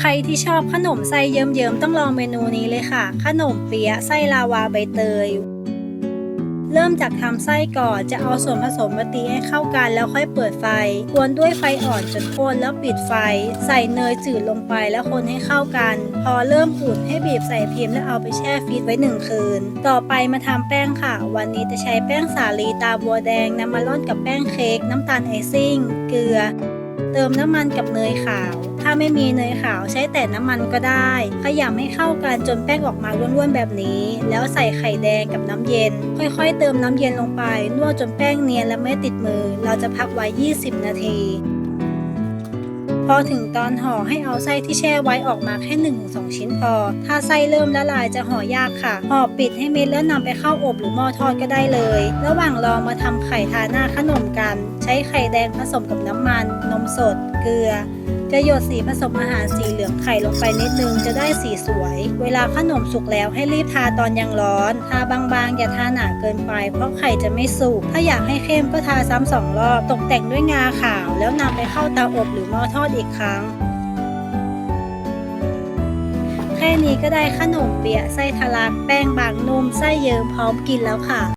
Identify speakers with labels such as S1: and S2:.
S1: ใครที่ชอบขนมไส้เยิ้มๆต้องลองเมนูนี้เลยค่ะ ขนมเปี๊ยะไส้ลาวาใบเตย เริ่มจากทำไส้ก่อนจะเอาส่วนผสมมาตีให้เข้ากันแล้วค่อยเปิดไฟ กวนด้วยไฟอ่อนจนข้นแล้วปิดไฟ ใส่เนยจืดลงไปแล้วคนให้เข้ากัน พอเริ่มอุ่นให้บีบใส่พิมพ์แล้วเอาไปแช่ฟรีซไว้หนึ่งคืน ต่อไปมาทำแป้งค่ะ วันนี้จะใช้แป้งสาลีตาบัวแดงนำมาร่อนกับแป้งเค้กน้ำตาลไอซิ่ง เกลือ เติมน้ำมันกับเนยขาว ถ้าไม่มีเนยขาวใช้แต่น้ำมันก็ได้ ขยำให้เข้ากันจนแป้งออกมาร่วนๆแบบนี้ แล้วใส่ไข่แดงกับน้ำเย็น ค่อยๆ เติมน้ำเย็นลงไป นวดจนแป้งเนียนและไม่ติดมือ เราจะพักไว้ 20 นาทีพอถึงตอนห่อให้เอาไส้ที่แช่ไว้ออกมาแค่1นถึงชิ้นพอ ถ้าไส้เริ่มละลายจะห่อยากค่ะ ห่อปิดให้เม็ดแล้วนำไปเข้าอบหรือหม้อทอดก็ได้เลย ระหว่างรอมาทำไข่ทาหน้าขนมกัน ใช้ไข่แดงผสมกับน้ำมัน นมสด เกลือจะหยดสีผสมอาหารสีเหลืองไข่ลงไปนิดนึงจะได้สีสวย เวลาขนมสุกแล้วให้รีบทาตอนยังร้อน ทาบางๆ อย่าทาหนาเกินไป เพราะไข่จะไม่สุก ถ้าอยากให้เข้มก็ทาซ้ำสองรอบ ตกแต่งด้วยงาขาว แล้วนำไปเข้าเตาอบหรือหม้อทอดอีกครั้ง แค่นี้ก็ได้ขนมเปี๊ยะไส้ทะลักแป้งบางนุ่มไส้เยิ้มพร้อมกินแล้วค่ะ